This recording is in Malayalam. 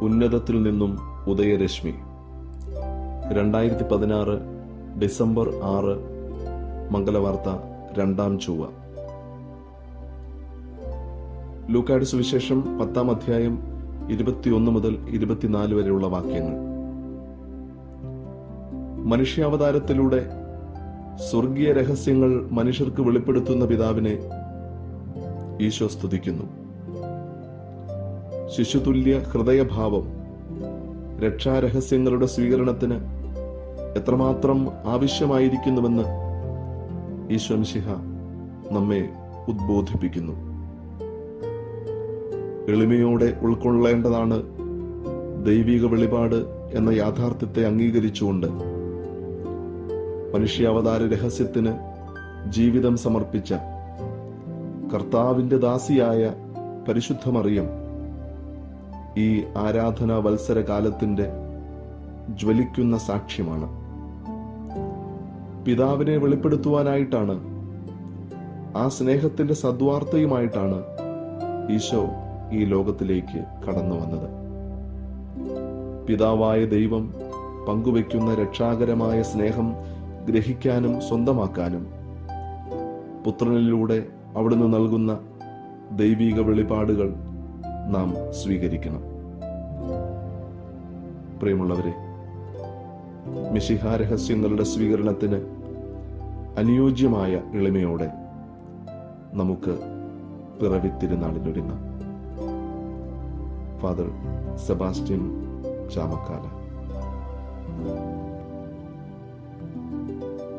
ഉന്നതത്തിൽ നിന്നും ഉദയരശ്മി. രണ്ടായിരത്തി പതിനാറ് ഡിസംബർ ആറ് മംഗലവാർത്ത രണ്ടാം ചൊവ്വ. ലൂക്കാട് സുവിശേഷം പത്താം അധ്യായം ഇരുപത്തിയൊന്ന് മുതൽ ഇരുപത്തിനാല് വരെയുള്ള വാക്യങ്ങൾ. മനുഷ്യാവതാരത്തിലൂടെ സ്വർഗീയ രഹസ്യങ്ങൾ മനുഷ്യർക്ക് വെളിപ്പെടുത്തുന്ന പിതാവിനെ ഈശോ സ്തുതിക്കുന്നു. ശിശുതുല്യ ഹൃദയഭാവം രക്ഷാരഹസ്യങ്ങളുടെ സ്വീകരണത്തിന് എത്രമാത്രം ആവശ്യമായിരിക്കുന്നുവെന്ന് ഈശ്വംശിഹ നമ്മെ ഉദ്ബോധിപ്പിക്കുന്നു. എളിമയോടെ ഉൾക്കൊള്ളേണ്ടതാണ് ദൈവിക വെളിപാട് എന്ന യാഥാർത്ഥ്യത്തെ അംഗീകരിച്ചുകൊണ്ട് മനുഷ്യാവതാര രഹസ്യത്തിന് ജീവിതം സമർപ്പിച്ച കർത്താവിന്റെ ദാസിയായ പരിശുദ്ധ മറിയം ഈ ആരാധനാ വത്സര കാലത്തിന്റെ ജ്വലിക്കുന്ന സാക്ഷ്യമാണ്. പിതാവിനെ വെളിപ്പെടുത്തുവാനായിട്ടാണ് ആ സ്നേഹത്തിന്റെ സദ്വാർത്തയുമായിട്ടാണ് ഈശോ ഈ ലോകത്തിലേക്ക് കടന്നു വന്നത്. പിതാവായ ദൈവം പങ്കുവെക്കുന്ന രക്ഷാകരമായ സ്നേഹം ഗ്രഹിക്കാനും സ്വന്തമാക്കാനും പുത്രനിലൂടെ അവിടുന്ന് നൽകുന്ന ദൈവിക വെളിപാടുകൾ നാം സ്വീകരിക്കണം. പ്രിയമുള്ളവരെ മിശിഹാരഹസ്യങ്ങളുടെ സ്വീകരണത്തിന് അനുയോജ്യമായ എളിമയോടെ നമുക്ക് പിറവിത്തിരുനാളിലൊരുങ്ങാം ഫാദർ സെബാസ്റ്റ്യൻ ചാമക്കാല.